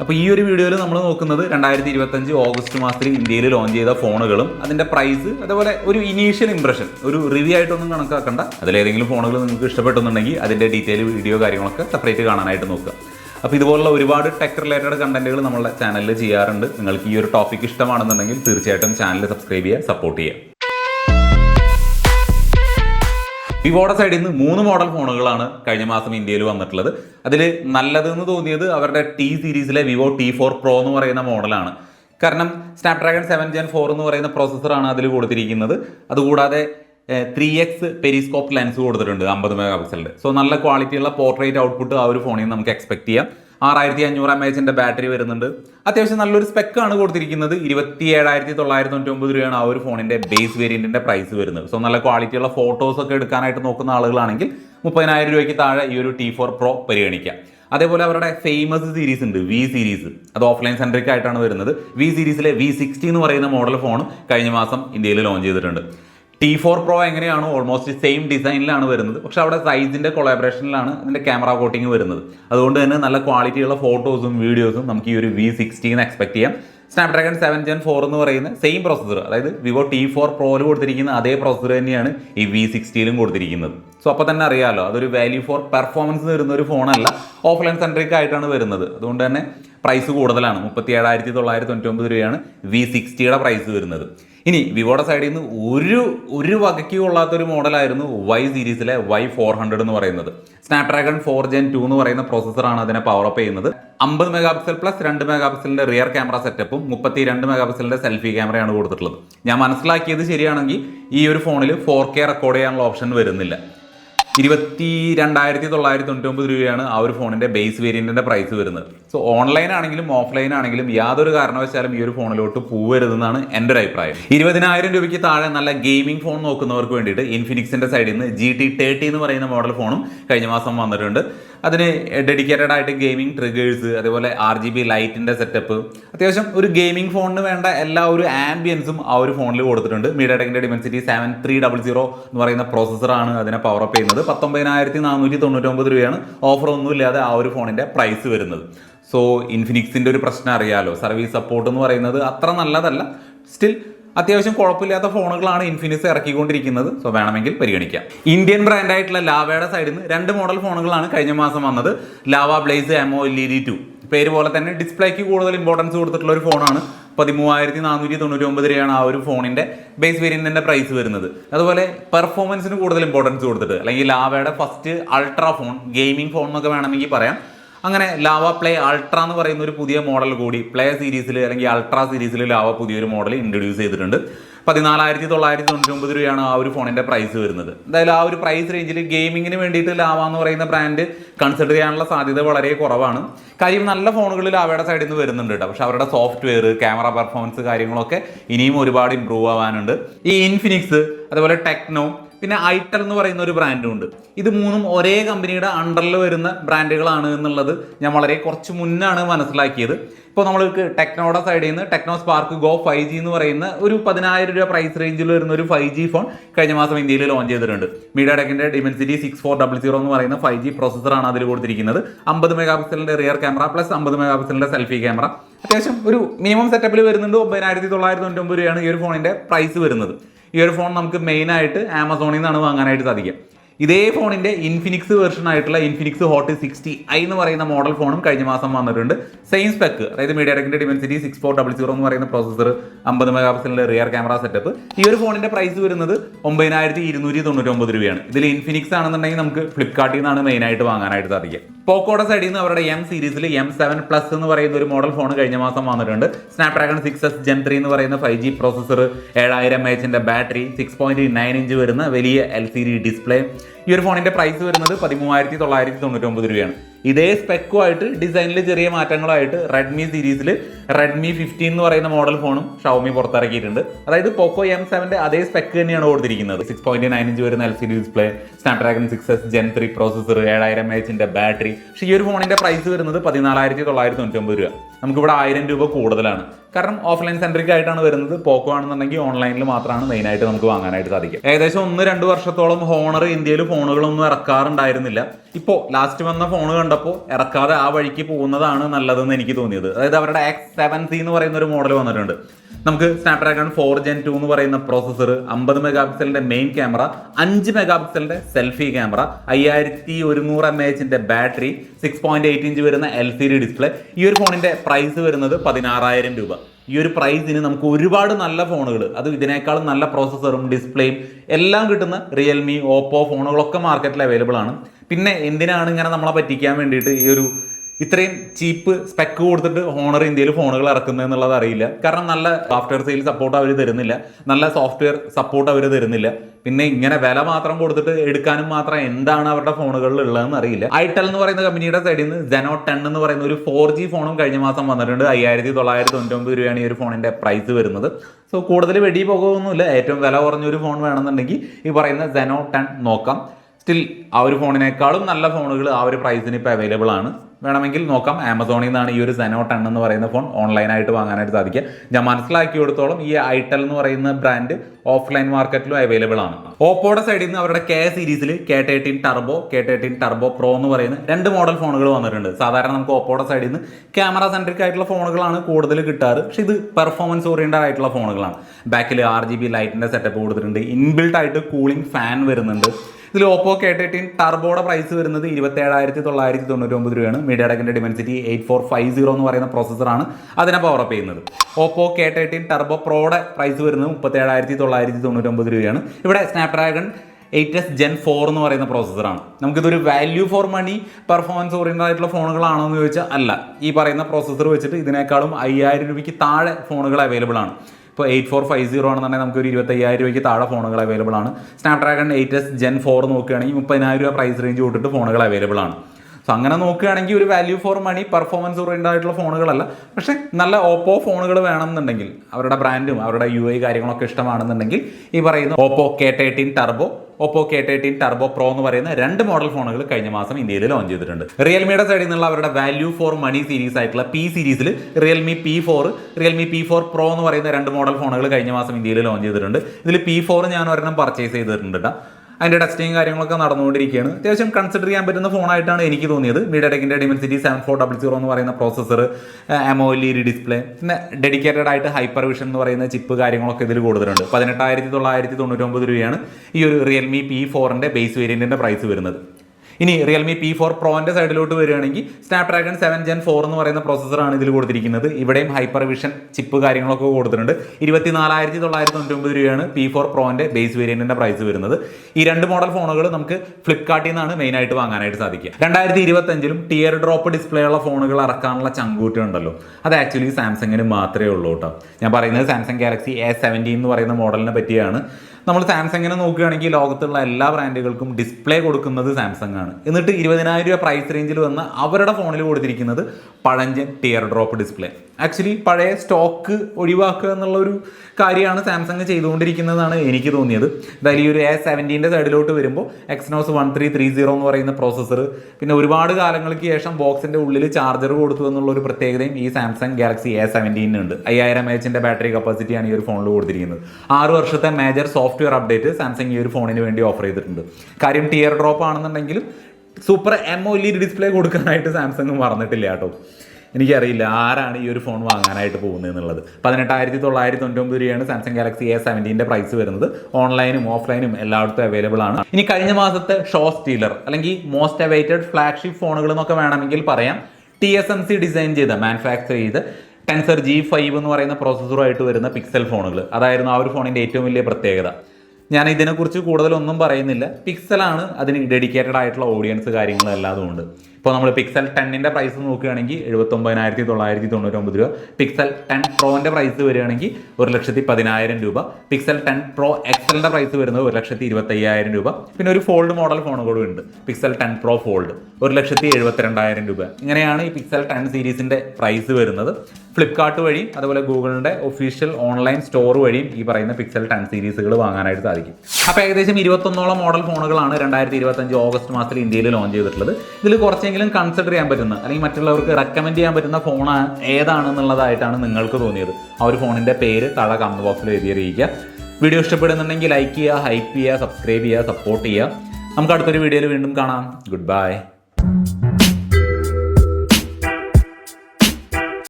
അപ്പോൾ ഈ ഒരു വീഡിയോയിൽ നമ്മൾ നോക്കുന്നത് രണ്ടായിരത്തി ഇരുപത്തഞ്ച് ഓഗസ്റ്റ് മാസത്തിൽ ഇന്ത്യയിൽ ലോഞ്ച് ചെയ്ത ഫോണുകളും അതിന്റെ പ്രൈസ് അതേപോലെ ഒരു ഇനീഷ്യൽ ഇംപ്രഷൻ ഒരു റിവ്യൂ ആയിട്ടൊന്നും കണക്കാക്കണ്ട. അതിലേതെങ്കിലും ഫോണുകൾ നിങ്ങൾക്ക് ഇഷ്ടപ്പെട്ടെന്നുണ്ടെങ്കിൽ അതിന്റെ ഡീറ്റെയിൽ വീഡിയോ കാര്യങ്ങളൊക്കെ സെപ്പറേറ്റ് കാണാനായിട്ട് നോക്കുക. അപ്പോൾ ഇതുപോലുള്ള ഒരുപാട് ടെക് റിലേറ്റഡ് കണ്ടന്റുകൾ നമ്മുടെ ചാനലിൽ ചെയ്യാറുണ്ട്. നിങ്ങൾക്ക് ഈ ഒരു ടോപ്പിക് ഇഷ്ടമാണെന്നുണ്ടെങ്കിൽ തീർച്ചയായിട്ടും ചാനൽ സബ്സ്ക്രൈബ് ചെയ്യുക സപ്പോർട്ട് ചെയ്യുക. വിവോയുടെ സൈഡിൽ നിന്ന് മൂന്ന് മോഡൽ ഫോണുകളാണ് കഴിഞ്ഞ മാസം ഇന്ത്യയിൽ വന്നിട്ടുള്ളത്. അതിൽ നല്ലതെന്ന് തോന്നിയത് അവരുടെ ടി സീരീസിലെ വിവോ ടി ഫോർ പ്രോ എന്ന് പറയുന്ന മോഡലാണ് കാരണം സ്നാപ്ഡ്രാഗൺ സെവൻ ജെൻ ഫോർ എന്ന് പറയുന്ന പ്രോസസ്സറാണ് അതിൽ കൊടുത്തിരിക്കുന്നത്. അതുകൂടാതെ ത്രീ എക്സ് പെരിസ്കോപ്പ് ലെൻസ് കൊടുത്തിട്ടുണ്ട് അമ്പത് മെഗാ പിക്സലിന്റെ സോ നല്ല ക്വാളിറ്റിയുള്ള പോർട്രേറ്റ് ഔട്ട്പുട്ട് ആ ഒരു ഫോണിൽ നിന്ന് നമുക്ക് എക്സ്പെക്ട് ചെയ്യാം. ആറായിരത്തി അഞ്ഞൂറ് എം എച്ചിന്റെ ബാറ്ററി വരുന്നുണ്ട്. അത്യാവശ്യം നല്ലൊരു സ്പെക്കാണ് കൊടുത്തിരിക്കുന്നത്. ഇരുപത്തി ഏഴായിരത്തി തൊള്ളായിരത്തി തൊണ്ണൂറ്റി ഒമ്പത് രൂപയാണ് ആ ഒരു ഫോണിന്റെ ബേസ് വേരിയന്റിന്റെ പ്രൈസ് വരുന്നത്. സോ നല്ല ക്വാളിറ്റിയുള്ള ഫോട്ടോസ് ഒക്കെ എടുക്കാനായിട്ട് നോക്കുന്ന ആളുകളാണെങ്കിൽ മുപ്പതിനായിരം രൂപയ്ക്ക് താഴെ ഈ ഒരു ടി ഫോർ പ്രോ പരിഗണിക്കാം. അതേപോലെ അവരുടെ ഫേമസ് സീരീസ് ഉണ്ട് വി സീരീസ് അത് ഓഫ്ലൈൻ സെൻട്രിക് ആയിട്ടാണ് വരുന്നത്. വി സീരീസിലെ വി സിക്സ്റ്റി എന്ന് പറയുന്ന മോഡൽ ഫോണും കഴിഞ്ഞ മാസം ഇന്ത്യയിൽ ലോഞ്ച് ചെയ്തിട്ടുണ്ട്. ടി ഫോർ പ്രോ എങ്ങനെയാണോ ഓൾമോസ്റ്റ് സെയിം ഡിസൈനിലാണ് വരുന്നത്. പക്ഷേ അവിടെ സൈസിന്റെ കൊളാബറേഷനിലാണ് ഇതിന്റെ ക്യാമറ കോട്ടിങ് വരുന്നത്. അതുകൊണ്ട് തന്നെ നല്ല ക്വാളിറ്റിയുള്ള ഫോട്ടോസും വീഡിയോസും നമുക്ക് ഈ ഒരു വി സിക്സ്റ്റീന്ന് എക്സ്പെക്ട് ചെയ്യാം. സ്നാപ്ഡ്രാഗൺ സെവൻ ജെൻ ഫോർ എന്ന് പറയുന്ന സെയിം പ്രോസസ്സർ അതായത് വിവോ ടി ഫോർ പ്രോയിൽ കൊടുത്തിരിക്കുന്ന അതേ പ്രോസസ്സർ തന്നെയാണ് ഈ വി സിക്സ്റ്റിയിലും കൊടുത്തിരിക്കുന്നത്. സോ അപ്പോൾ തന്നെ അറിയാമല്ലോ അതൊരു വാല്യൂ ഫോർ പെർഫോമൻസ് തരുന്ന ഒരു ഫോണല്ല ഓഫ്ലൈൻ സെൻട്രിക് ആയിട്ടാണ് വരുന്നത്. അതുകൊണ്ട് തന്നെ പ്രൈസ് കൂടുതലാണ്. മുപ്പത്തി ഏഴായിരത്തി തൊള്ളായിരത്തി തൊണ്ണൂറ്റി ഒമ്പത് രൂപയാണ് വി സിക്സ്റ്റിയുടെ പ്രൈസ് വരുന്നത്. ഇനി വിവോയുടെ സൈഡിൽ നിന്ന് ഒരു ഒരു വകയ്ക്ക് കൊള്ളാത്തൊരു മോഡലായിരുന്നു വൈ സീരീസിലെ വൈ ഫോർ ഹൺഡ്രഡ് എന്ന് പറയുന്നത്. സ്നാപ്ഡ്രാഗൺ ഫോർ ജെൻ ടു എന്ന് പറയുന്ന പ്രോസസ്സറാണ് അതിനെ പവർ അപ്പ് ചെയ്യുന്നത്. അമ്പത് മെഗാ പിക്സൽ പ്ലസ് രണ്ട് മെഗാ പിക്സലിന്റെ റിയർ ക്യാമറ സെറ്റപ്പും മുപ്പത്തി രണ്ട് മെഗാ പിക്സലിന്റെ സെൽഫി ക്യാമറയാണ് കൊടുത്തിട്ടുള്ളത്. ഞാൻ മനസ്സിലാക്കിയത് ശരിയാണെങ്കിൽ ഈ ഒരു ഫോണിൽ ഫോർ കെ റെക്കോർഡ് ചെയ്യാനുള്ള ഓപ്ഷൻ വരുന്നില്ല. ഇരുപത്തി രണ്ടായിരത്തി തൊള്ളായിരത്തി തൊണ്ണൂറ്റി ഒമ്പത് രൂപയാണ് ആ ഒരു ഫോണിന്റെ ബേസ് വേരിയന്റിന്റെ പ്രൈസ് വരുന്നത്. സോ ഓൺലൈൻ ആണെങ്കിലും ഓഫ്ലൈൻ ആണെങ്കിലും യാതൊരു കാരണവശാലും ഈ ഒരു ഫോണിലോട്ട് പോവരുതെന്നാണ് എന്റെ ഒരു അഭിപ്രായം. ഇരുപതിനായിരം രൂപയ്ക്ക് താഴെ നല്ല ഗെയിമിംഗ് ഫോൺ നോക്കുന്നവർക്ക് വേണ്ടിയിട്ട് ഇൻഫിനിക്സിന്റെ സൈഡിൽ നിന്ന് ജി ടി തേർട്ടി എന്ന് പറയുന്ന മോഡൽ ഫോണും കഴിഞ്ഞ മാസം വന്നിട്ടുണ്ട്. അതിന് ഡെഡിക്കേറ്റഡ് ആയിട്ട് ഗെയിമിംഗ് ട്രിഗേഴ്സ് അതേപോലെ ആർ ജി ബി ലൈറ്റിന്റെ സെറ്റപ്പ് അത്യാവശ്യം ഒരു ഗെയിമിംഗ് ഫോണിന് വേണ്ട എല്ലാ ഒരു ആംബിയൻസും ആ ഒരു ഫോണിൽ കൊടുത്തിട്ടുണ്ട്. Media ടെക്കിന്റെ Dimensity seven three double zero എന്ന് പറയുന്ന പ്രോസസ്സറാണ് അതിനെ പവർ അപ്പ് ചെയ്യുന്നത്. പത്തൊമ്പതിനായിരത്തി നാനൂറ്റി തൊണ്ണൂറ്റൊമ്പത് രൂപയാണ് ഓഫർ ഒന്നുമില്ലാതെ ആ ഒരു ഫോണിന്റെ പ്രൈസ് വരുന്നത്. സോ ഇൻഫിനിക്സിന്റെ ഒരു പ്രശ്നം അറിയാലോ. സർവീസ് സപ്പോർട്ട് എന്ന് പറയുന്നത് അത്ര നല്ലതല്ല. സ്റ്റിൽ അത്യാവശ്യം കുഴപ്പമില്ലാത്ത ഫോണുകളാണ് ഇൻഫിനിക്സ് ഇറക്കിക്കൊണ്ടിരിക്കുന്നത്. സോ വേണമെങ്കിൽ പരിഗണിക്കാം. ഇന്ത്യൻ ബ്രാൻഡായിട്ടുള്ള ലാവയുടെ സൈഡിൽ നിന്ന് രണ്ട് മോഡൽ ഫോണുകളാണ് കഴിഞ്ഞ മാസം വന്നത്. Lava Blaze MO L E D two പേര് പോലെ തന്നെ ഡിസ്പ്ലേക്ക് കൂടുതൽ ഇമ്പോർട്ടൻസ് കൊടുത്തിട്ടുള്ള ഒരു ഫോണാണ്. പതിമൂവായിരത്തി നാനൂറ്റി തൊണ്ണൂറ്റി ഒമ്പത് രൂപയാണ് ആ ഒരു ഫോണിന്റെ ബേസ് വേരിയന്റിന്റെ പ്രൈസ് വരുന്നത്. അതുപോലെ പെർഫോമൻസിന് കൂടുതൽ ഇമ്പോർട്ടൻസ് കൊടുത്തിട്ട് അല്ലെങ്കിൽ ലാവയുടെ first ultra phone gaming phone എന്നൊക്കെ വേണമെങ്കിൽ പറയാം. അങ്ങനെ ലാവ പ്ലേ അൾട്രാ എന്ന് പറയുന്ന ഒരു പുതിയ മോഡൽ കൂടി പ്ലേ സീരീസിൽ അല്ലെങ്കിൽ അൾട്ര സീരീസിൽ ലാവ പുതിയൊരു മോഡൽ ഇൻട്രൊഡ്യൂസ് ചെയ്തിട്ടുണ്ട്. പതിനാലായിരത്തി തൊള്ളായിരത്തി തൊണ്ണൂറ്റി ഒമ്പത് രൂപയാണ് ആ ഒരു ഫോണിന്റെ പ്രൈസ് വരുന്നത്. എന്തായാലും ആ ഒരു പ്രൈസ് റേഞ്ചിൽ ഗെയിമിങ്ങിന് വേണ്ടിയിട്ട് ലാവ എന്ന് പറയുന്ന ബ്രാൻഡ് കൺസിഡർ ചെയ്യാനുള്ള സാധ്യത വളരെ കുറവാണ്. കാര്യം നല്ല ഫോണുകളിൽ ലാവയുടെ സൈഡിൽ നിന്ന് വരുന്നുണ്ട് കേട്ടോ പക്ഷെ അവരുടെ സോഫ്റ്റ്വെയർ ക്യാമറ പെർഫോമൻസ് കാര്യങ്ങളൊക്കെ ഇനിയും ഒരുപാട് ഇമ്പ്രൂവ് ആവാനുണ്ട്. ഈ ഇൻഫിനിക്സ് അതുപോലെ ടെക്നോ പിന്നെ ഐറ്റൽ എന്ന് പറയുന്ന ഒരു ബ്രാൻഡും ഉണ്ട്. ഇത് മൂന്നും ഒരേ കമ്പനിയുടെ അണ്ടറിൽ വരുന്ന ബ്രാൻഡുകളാണ് എന്നുള്ളത് ഞാൻ വളരെ കുറച്ച് മുന്നാണ് മനസ്സിലാക്കിയത്. ഇപ്പോൾ നമ്മൾക്ക് ടെക്നോയുടെ സൈഡിൽ നിന്ന് Tecno Spark Go five G എന്ന് പറയുന്ന ഒരു പതിനായിരം രൂപ പ്രൈസ് റേഞ്ചിൽ വരുന്ന ഒരു ഫൈവ് ജി ഫോൺ കഴിഞ്ഞ മാസം ഇന്ത്യയിൽ ലോഞ്ച് ചെയ്തിട്ടുണ്ട്. Media ടെക്കിന്റെ Dimensity six four double zero എന്ന് പറയുന്ന ഫൈവ് ജി പ്രോസസ്സറാണ് അതിൽ കൊടുത്തിരിക്കുന്നത്. അമ്പത് മെഗാ പിക്സലിന്റെ റിയർ ക്യാമറ പ്ലസ് അമ്പത് മെഗാ പിക്സലിന്റെ സെൽഫി ക്യാമറ അത്യാവശ്യം ഒരു മിനിമം സെറ്റപ്പിൽ വരുന്നുണ്ട് ഒമ്പതിനായിരത്തി തൊള്ളായിരത്തി തൊണ്ണൂറ്റി രൂപയാണ് ഈ ഒരു ഫോണിന്റെ പ്രൈസ് വരുന്നത്. ഈ ഒരു ഫോൺ നമുക്ക് മെയിനായിട്ട് ആമസോണിൽ നിന്നാണ് വാങ്ങാനായിട്ട് സാധിക്കുക. ഇതേ ഫോണിന്റെ ഇൻഫിനിക്സ് വെർഷൻ ആയിട്ടുള്ള ഇൻഫിനിക്സ് ഹോട്ട് സിക്സ്റ്റി ഐ എന്ന് പറയുന്ന മോഡൽ ഫോണും കഴിഞ്ഞ മാസം വന്നിട്ടുണ്ട്. സെയിം സ്പെക്ക് അതായത് media ടെക്കിന്റെ Dimensity six four double zero എന്ന് പറയുന്ന പ്രോസസർ അമ്പത് മെഗാ പിക്സലിന്റെ റിയർ ക്യാമറ സെറ്റപ്പ് ഈ ഒരു ഫോണിന്റെ പ്രൈസ് വരുന്നത് ഒമ്പതിനായിരത്തി ഇരുന്നൂറ്റി തൊണ്ണൂറ്റി ഒമ്പത് രൂപയാണ്. ഇതിൽ ഇൻഫിനിക്സ് ആണെന്നുണ്ടെങ്കിൽ നമുക്ക് ഫ്ലിപ്കാർട്ടിൽ നിന്നാണ് മെയിൻ ആയിട്ട് വാങ്ങാനായിട്ട് സാധിക്കുക. പോക്കോടെ സൈഡിൽ നിന്ന് അവരുടെ എം സീരീസിൽ എം സെവൻ പ്ലസ് എന്ന് പറയുന്ന ഒരു മോഡൽ ഫോൺ കഴിഞ്ഞ മാസം വന്നിട്ടുണ്ട്. Snapdragon six s gen three എന്ന് പറയുന്ന ഫൈവ് ജി പ്രോസസർ ഏഴായിരം എച്ചിന്റെ battery six point nine inch വരുന്ന വലിയ എൽ സി ഡി ഡിസ്പ്ലേ ഈ ഒരു ഫോണിന്റെ പ്രൈസ് വരുന്നത് പതിമൂവായിരത്തി തൊള്ളായിരത്തി തൊണ്ണൂറ്റി ഒമ്പത് രൂപയാണ്. ഇതേ സ്പെക്കുമായിട്ട് ഡിസൈനിൽ ചെറിയ മാറ്റങ്ങളായിട്ട് റെഡ്മി സീരീസിൽ റെഡ്മി ഫിഫ്റ്റീൻ എന്ന് പറയുന്ന മോഡൽ ഫോണും ഷൗമി പുറത്തിറക്കിയിട്ടുണ്ട്. അതായത് പോക്കോ എം സെവന്റെ അതേ സ്പെക്ക് തന്നെയാണ് കൊടുത്തിരിക്കുന്നത്. സിക്സ് പോയിന്റ് നയൻ ഇഞ്ച് വരുന്ന L C D display Snapdragon six s gen three processor ഏഴായിരം എച്ചിന്റെ ബാറ്ററി പക്ഷേ ഈ ഒരു ഫോണിന്റെ പ്രൈസ് വരുന്നത് പതിനാലായിരത്തി തൊള്ളായിരത്തി തൊണ്ണൂറ്റി ഒമ്പത് രൂപ നമുക്കിവിടെ ആയിരം രൂപ കൂടുതലാണ്. കാരണം ഓഫ്ലൈൻ സെൻട്രിക് ആയിട്ടാണ് വരുന്നത്. പോക്കോ ആണെന്നുണ്ടെങ്കിൽ ഓൺലൈനിൽ മാത്രമാണ് മെയിനായിട്ട് നമുക്ക് വാങ്ങാനായിട്ട് സാധിക്കുക. ഏകദേശം ഒന്ന് രണ്ട് വർഷത്തോളം ഹോണർ ഇന്ത്യയിൽ ഫോണുകളൊന്നും ഇറക്കാറുണ്ടായിരുന്നില്ല. ഇപ്പോൾ ലാസ്റ്റ് വന്ന ഫോൺ കണ്ടപ്പോൾ ഇറക്കാതെ ആ വഴിക്ക് പോകുന്നതാണ് നല്ലതെന്ന് എനിക്ക് തോന്നിയത്. അതായത് അവരുടെ എക്സ് സെവൻ സി എന്ന് പറയുന്ന ഒരു മോഡൽ വന്നിട്ടുണ്ട്. നമുക്ക് സ്നാപ്ഡ്രാഗൺ ഫോർ ജെൻ ടു എന്ന് പറയുന്ന പ്രോസസ്സർ അമ്പത് മെഗാ പിക്സലിന്റെ മെയിൻ ക്യാമറ അഞ്ച് മെഗാ പിക്സലിന്റെ സെൽഫി ക്യാമറ അയ്യായിരത്തി ഒരുന്നൂറ് M എച്ചിന്റെ battery six point eight inch വരുന്ന എൽ സി ഡി ഡിസ്പ്ലേ ഈ ഒരു ഫോണിന്റെ പ്രൈസ് വരുന്നത് പതിനാറായിരം രൂപ. ഈ ഒരു പ്രൈസിന് നമുക്ക് ഒരുപാട് നല്ല ഫോണുകൾ അത് ഇതിനേക്കാളും നല്ല പ്രോസസ്സറും ഡിസ്പ്ലേയും എല്ലാം കിട്ടുന്ന റിയൽമി ഓപ്പോ ഫോണുകളൊക്കെ മാർക്കറ്റിൽ അവൈലബിൾ ആണ്. പിന്നെ എന്തിനാണ് ഇങ്ങനെ നമ്മളെ പറ്റിക്കാൻ വേണ്ടിയിട്ട് ഈ ഒരു ഇത്രയും ചീപ്പ് സ്പെക്ക് കൊടുത്തിട്ട് ഹോണർ ഇന്ത്യയിൽ ഫോണുകൾ ഇറക്കുന്നത് എന്നുള്ളത് അറിയില്ല. കാരണം നല്ല സോഫ്റ്റ്വെയർ സെയിൽ സപ്പോർട്ട് അവർ തരുന്നില്ല. നല്ല സോഫ്റ്റ്വെയർ സപ്പോർട്ട് അവർ തരുന്നില്ല. പിന്നെ ഇങ്ങനെ വില മാത്രം കൊടുത്തിട്ട് എടുക്കാനും മാത്രം എന്താണ് അവരുടെ ഫോണുകളിൽ ഉള്ളതെന്ന് അറിയില്ല. ഐടെൽ എന്ന് പറയുന്ന കമ്പനിയുടെ സൈഡിൽ നിന്ന് ജനോ ടെൻ എന്ന് പറയുന്ന ഒരു ഫോർ ജി ഫോണും കഴിഞ്ഞ മാസം വന്നിട്ടുണ്ട്. അയ്യായിരത്തി തൊള്ളായിരത്തി തൊണ്ണൂറ്റൊമ്പത് രൂപയാണ് ഈ ഒരു ഫോണിന്റെ പ്രൈസ് വരുന്നത്. സോ കൂടുതൽ വെടി പോകുമൊന്നുമില്ല ഏറ്റവും വില കുറഞ്ഞ ഒരു ഫോൺ വേണമെന്നുണ്ടെങ്കിൽ ഈ പറയുന്ന ജനോ ടെൻ നോക്കാം. സ്റ്റിൽ ആ ഒരു ഫോണിനേക്കാളും നല്ല ഫോണുകൾ ആ ഒരു പ്രൈസിന് ഇപ്പോൾ അവൈലബിൾ ആണ്. വേണമെങ്കിൽ നോക്കാം. ആമസോണിൽ നിന്നാണ് ഈ ഒരു സെനോ ടെൻ എന്ന് പറയുന്ന ഫോൺ ഓൺലൈനായിട്ട് വാങ്ങാനായിട്ട് സാധിക്കുക. ഞാൻ മനസ്സിലാക്കി കൊടുത്തോളം ഈ ഐടെൽ എന്ന് പറയുന്ന ബ്രാൻഡ് ഓഫ്ലൈൻ മാർക്കറ്റിലും അവൈലബിൾ ആണ്. ഓപ്പോയുടെ സൈഡിൽ നിന്ന് അവരുടെ കെ സീരീസിൽ K thirteen turbo K thirteen turbo pro എന്ന് പറയുന്ന രണ്ട് മോഡൽ ഫോണുകൾ വന്നിട്ടുണ്ട്. സാധാരണ നമുക്ക് ഓപ്പോയുടെ സൈഡിൽ നിന്ന് ക്യാമറ സെൻട്രിക് ആയിട്ടുള്ള ഫോണുകളാണ് കൂടുതൽ കിട്ടാറ്. പക്ഷേ ഇത് പെർഫോമൻസ് ഓറിയന്റഡ് ആയിട്ടുള്ള ഫോണുകളാണ് ബാക്കിൽ ആർ ജി ബി ലൈറ്റിന്റെ സെറ്റപ്പ് കൊടുത്തിട്ടുണ്ട്. ഇൻബിൽട്ട് ആയിട്ട് കൂളിംഗ് ഫാൻ വരുന്നുണ്ട്. ഇതിൽ ഓപ്പോ കെ തേർട്ടീൻ ടർബോയുടെ പ്രൈസ് വരുന്നത് ഇരുപത്തേഴായിരത്തി തൊള്ളായിരത്തി തൊണ്ണൂറ്റി ഒമ്പത് രൂപയാണ്. Media ടെക്കിന്റെ Dimensity eight four five zero എന്ന് പറയുന്ന പ്രോസസ്സറാണ് അതിനെ പവർ അപ്പ് ചെയ്യുന്നത്. ഓപ്പോ കെ തേർട്ടീൻ ടർബോ പ്രോയുടെ പ്രൈസ് വരുന്നത് മുപ്പത്തേഴായിരത്തി തൊള്ളായിരത്തി തൊണ്ണൂറ്റി ഒമ്പത് രൂപയാണ്. ഇവിടെ Snapdragon eight s gen four എന്ന് പറയുന്ന പ്രോസസ്സറാണ് നമുക്കിതൊരു value for money performance oriented ആയിട്ടുള്ള ഫോണുകളാണോ എന്ന് ചോദിച്ചാൽ അല്ല. ഈ പറയുന്ന പ്രോസസ്സർ വെച്ചിട്ട് ഇതിനേക്കാളും അയ്യായിരം രൂപയ്ക്ക് താഴെ ഫോണുകൾ അവൈലബിൾ ആണ്. ഇപ്പോൾ എയ്റ്റ് ഫോർ ഫൈവ് സീറോ ആണെന്നുണ്ടെങ്കിൽ നമുക്ക് ഒരു ഇരുപത്തയ്യായിരം രൂപയ്ക്ക് താഴെ ഫോണുകൾ അവൈലബിൾ ആണ്. Snapdragon eight s gen four നോക്കുകയാണെങ്കിൽ മുപ്പതിനായിരം രൂപ പ്രൈസ് റേഞ്ച് തൊട്ടിട്ട് ഫോണുകൾ അവൈലബിൾ ആണ്. സോ അങ്ങനെ നോക്കുകയാണെങ്കിൽ ഒരു value for money performance oriented ആയിട്ടുള്ള ഫോണുകളല്ല. പക്ഷേ നല്ല ഓപ്പോ ഫോണുകൾ വേണമെന്നുണ്ടെങ്കിൽ അവരുടെ ബ്രാൻഡും അവരുടെ യു ഐ കാര്യങ്ങളൊക്കെ ഇഷ്ടമാണെന്നുണ്ടെങ്കിൽ ഈ പറയുന്ന Oppo K thirteen turbo Oppo K thirteen turbo pro എന്ന് പറയുന്ന രണ്ട് മോഡൽ ഫോണുകൾ കഴിഞ്ഞ മാസം ഇന്ത്യയിൽ ലോഞ്ച് ചെയ്തിട്ടുണ്ട്. റിയൽമിയുടെ സൈഡിൽ നിന്നുള്ള അവരുടെ വാല്യൂ ഫോർ മണി സീരീസ് ആയിട്ടുള്ള പി സീരീസിൽ Realme P four Realme P four pro എന്ന് പറയുന്ന രണ്ട് മോഡൽ ഫോണുകൾ കഴിഞ്ഞ മാസം ഇന്ത്യയിൽ ലോഞ്ച് ചെയ്തിട്ടുണ്ട്. ഇതിൽ പി ഫോർ ഞാൻ ഒരെണ്ണം പർച്ചേസ് ചെയ്തിട്ടുണ്ട് കേട്ടോ അതിന്റെ ടെസ്റ്റിങ് കാര്യങ്ങളൊക്കെ നടന്നുകൊണ്ടിരിക്കുകയാണ്. അത്യാവശ്യം കൺസിഡർ ചെയ്യാൻ പറ്റുന്ന ഫോണായിട്ടാണ് എനിക്ക് തോന്നിയത്. മീഡിയടെക്കിന്റെ Dimensity seven four double zero എന്ന് പറയുന്ന പ്രോസസ്സർ എമോലി ഡിസ്പ്ലേ പിന്നെ ഡെഡിക്കേറ്റഡ് ആയിട്ട് ഹൈപ്പർ വിഷൻ എന്ന് പറയുന്ന ചിപ്പ് കാര്യങ്ങളൊക്കെ ഇതിൽ കൂടുതലുണ്ട് പതിനെട്ടായിരത്തി തൊള്ളായിരത്തി തൊണ്ണൂറ്റൊമ്പത് രൂപയാണ് ഈ ഒരു റിയൽമി പി ഫോറിന്റെ ബേസ് വേരിയന്റിന്റെ പ്രൈസ് വരുന്നത്. ഇനി റിയൽമി പി ഫോർ പ്രോന്റെ സൈഡിലോട്ട് വരികയാണെങ്കിൽ സ്നാപ്ഡ്രാഗൺ സെവൻ ജെൻ ഫോർ എന്ന് പറയുന്ന പ്രോസസ്സറാണ് ഇതിൽ കൊടുത്തിരിക്കുന്നത്. ഇവിടെയും ഹൈപ്പർ വിഷൻ ചിപ്പ് കാര്യങ്ങളൊക്കെ കൊടുത്തിട്ടുണ്ട്. ഇരുപത്തി നാലായിരത്തി തൊള്ളായിരത്തി തൊണ്ണൂറ്റി രൂപയാണ് പി ഫോർ പ്രോന്റെ ബേസ് വേരിയന്റിന്റെ പ്രൈസ് വരുന്നത്. ഈ രണ്ട് മോഡൽ ഫോണുകൾ നമുക്ക് ഫ്ലിപ്കാർട്ടിൽ നിന്നാണ് മെയിനായിട്ട് വാങ്ങാനായിട്ട് സാധിക്കുക. രണ്ടായിരത്തി ഇരുപത്തഞ്ചിലും ടിയർ ഡ്രോപ്പ് ഡിസ്പ്ലേ ഉള്ള ഫോണുകൾ ഇറക്കാനുള്ള ചങ്കൂറ്റം ഉണ്ടല്ലോ. അത് ആക്ച്വലി സാംസങ്ങിന് മാത്രമേ ഉള്ളൂ കേട്ടോ. ഞാൻ പറയുന്നത് സാംസങ് ഗാലക്സി എ സെവന്റീൻ എന്ന് പറയുന്ന മോഡലിനെ പറ്റിയാണ്. നമ്മൾ സാംസങ്ങിനെ നോക്കുകയാണെങ്കിൽ ലോകത്തുള്ള എല്ലാ ബ്രാൻഡുകൾക്കും ഡിസ്പ്ലേ കൊടുക്കുന്നത് സാംസങ് ആണ്. എന്നിട്ട് ഇരുപതിനായിരം രൂപ പ്രൈസ് റേഞ്ചിൽ വന്ന് അവരുടെ ഫോണിൽ കൊടുത്തിരിക്കുന്നത് പഴഞ്ചൻ ടിയർ ഡ്രോപ്പ് ഡിസ്പ്ലേ ആക്ച്വലി പഴയ സ്റ്റോക്ക് ഒഴിവാക്കുക എന്നുള്ള ഒരു കാര്യമാണ് സാംസങ് ചെയ്തുകൊണ്ടിരിക്കുന്നതാണ് എനിക്ക് തോന്നിയത്. എന്തായാലും ഈ ഒരു എ സെവന്റീന്റെ സൈഡിലോട്ട് വരുമ്പോൾ Exynos one three three zero എന്ന് പറയുന്ന പ്രോസസ്സർ പിന്നെ ഒരുപാട് കാലങ്ങൾക്ക് ശേഷം ബോക്സിന്റെ ഉള്ളിൽ ചാർജർ കൊടുത്തു എന്നുള്ള ഒരു പ്രത്യേകതയും ഈ സാംസങ് ഗാലക്സി എ സെവന്റീനുണ്ട് അയ്യായിരം എച്ചിന്റെ ബാറ്ററി കപ്പാസിറ്റിയാണ് ഈ ഒരു ഫോണിൽ കൊടുത്തിരിക്കുന്നത്. ആറ് വർഷത്തെ മേജർ സോഫ്റ്റ്വെയർ അപ്ഡേറ്റ് സാംസങ് ഈ ഒരു ഫോണിന് വേണ്ടി ഓഫർ ചെയ്തിട്ടുണ്ട്. കാര്യം ടിയർ ഡ്രോപ്പ് ആണെന്നുണ്ടെങ്കിലും സൂപ്പർ എം ഒ ഡിസ്പ്ലേ കൊടുക്കാനായിട്ട് സാംസങ് മറന്നിട്ടില്ല കേട്ടോ. എനിക്കറിയില്ല ആരാണ് ഈ ഒരു ഫോൺ വാങ്ങാനായിട്ട് പോകുന്നത് എന്നുള്ളത്. പതിനെട്ടായിരത്തി തൊള്ളായിരത്തി തൊണ്ണൂറ്റൊമ്പത് രൂപയാണ് സാംസങ് ഗാലക്സി എ സെവന്റീന്റെ പ്രൈസ് വരുന്നത്. ഓൺലൈനും ഓഫ്ലൈനും എല്ലായിടത്തും അവൈലബിൾ ആണ്. ഇനി കഴിഞ്ഞ മാസത്തെ ഷോ സ്റ്റീലർ അല്ലെങ്കിൽ മോസ്റ്റ് അവൈറ്റഡ് ഫ്ലാഗ്ഷിപ്പ് ഫോണുകൾ എന്നൊക്കെ വേണമെങ്കിൽ പറയാം. T S M C design ചെയ്ത മാനുഫാക്ചർ ചെയ്ത് ടെൻസർ ജി ഫൈവ് എന്ന് പറയുന്ന പ്രോസസ്സറുമായിട്ട് വരുന്ന പിക്സൽ ഫോണുകൾ അതായിരുന്നു ആ ഒരു ഫോണിന്റെ ഏറ്റവും വലിയ പ്രത്യേകത. ഞാൻ ഇതിനെക്കുറിച്ച് കൂടുതലൊന്നും പറയുന്നില്ല. പിക്സലാണ് അതിന് ഡെഡിക്കേറ്റഡ് ആയിട്ടുള്ള ഓഡിയൻസ് കാര്യങ്ങളെല്ലാം ഉണ്ട് ഇപ്പോൾ നമ്മൾ പിക്സൽ ടെന്നിന്റെ പ്രൈസ് നോക്കുകയാണെങ്കിൽ എഴുപത്തൊമ്പതിനായിരത്തി തൊള്ളായിരത്തി തൊണ്ണൂറ്റൊമ്പത് രൂപ. പിക്സൽ ടെൻ പ്രോന്റെ പ്രൈസ് വരികയാണെങ്കിൽ ഒരു ലക്ഷത്തി പതിനായിരം രൂപ. പിക്സൽ ടെൻ പ്രോ എക്സലിന്റെ പ്രൈസ് വരുന്നത് ഒരു ലക്ഷത്തി ഇരുപത്തയ്യായിരം രൂപ. പിന്നെ ഒരു ഫോൾഡ് മോഡൽ ഫോണുകളും ഉണ്ട്. പിക്സൽ ടെൻ പ്രോ ഫോൾഡ് ഒരു ലക്ഷത്തി എഴുപത്തിരണ്ടായിരം രൂപ. ഇങ്ങനെയാണ് ഈ പിക്സൽ ടെൻ സീരീസിന്റെ പ്രൈസ് വരുന്നത്. ഫ്ലിപ്കാർട്ട് വഴിയും അതുപോലെ ഗൂഗിളിന്റെ ഒഫീഷ്യൽ ഓൺലൈൻ സ്റ്റോർ വഴിയും ഈ പറയുന്ന പിക്സൽ ടെൻ സീരീസുകൾ വാങ്ങാനായിട്ട് സാധിക്കും. അപ്പോൾ ഏകദേശം ഇരുപത്തൊന്നോളം മോഡൽ ഫോണുകളാണ് രണ്ടായിരത്തി ഇരുപത്തഞ്ച് ഓഗസ്റ്റ് മാസത്തിൽ ഇന്ത്യയിൽ ലോഞ്ച് ചെയ്തിട്ടുള്ളത്. ഇതിൽ കുറച്ചെങ്കിലും കൺസിഡർ ചെയ്യാൻ പറ്റുന്ന അല്ലെങ്കിൽ മറ്റുള്ളവർക്ക് റെക്കമെൻഡ് ചെയ്യാൻ പറ്റുന്ന ഫോൺ ഏതാണെന്നുള്ളതായിട്ടാണ് നിങ്ങൾക്ക് തോന്നിയത്. ആ ഒരു ഫോണിന്റെ പേര് താഴെ കമന്റ് ബോക്സിൽ എഴുതിയിരിക്കുക. വീഡിയോ ഇഷ്ടപ്പെടുന്നുണ്ടെങ്കിൽ ലൈക്ക് ചെയ്യുക ഹൈപ്പ് ചെയ്യുക സബ്സ്ക്രൈബ് ചെയ്യുക സപ്പോർട്ട് ചെയ്യുക. നമുക്ക് അടുത്തൊരു വീഡിയോയിൽ വീണ്ടും കാണാം. Good bye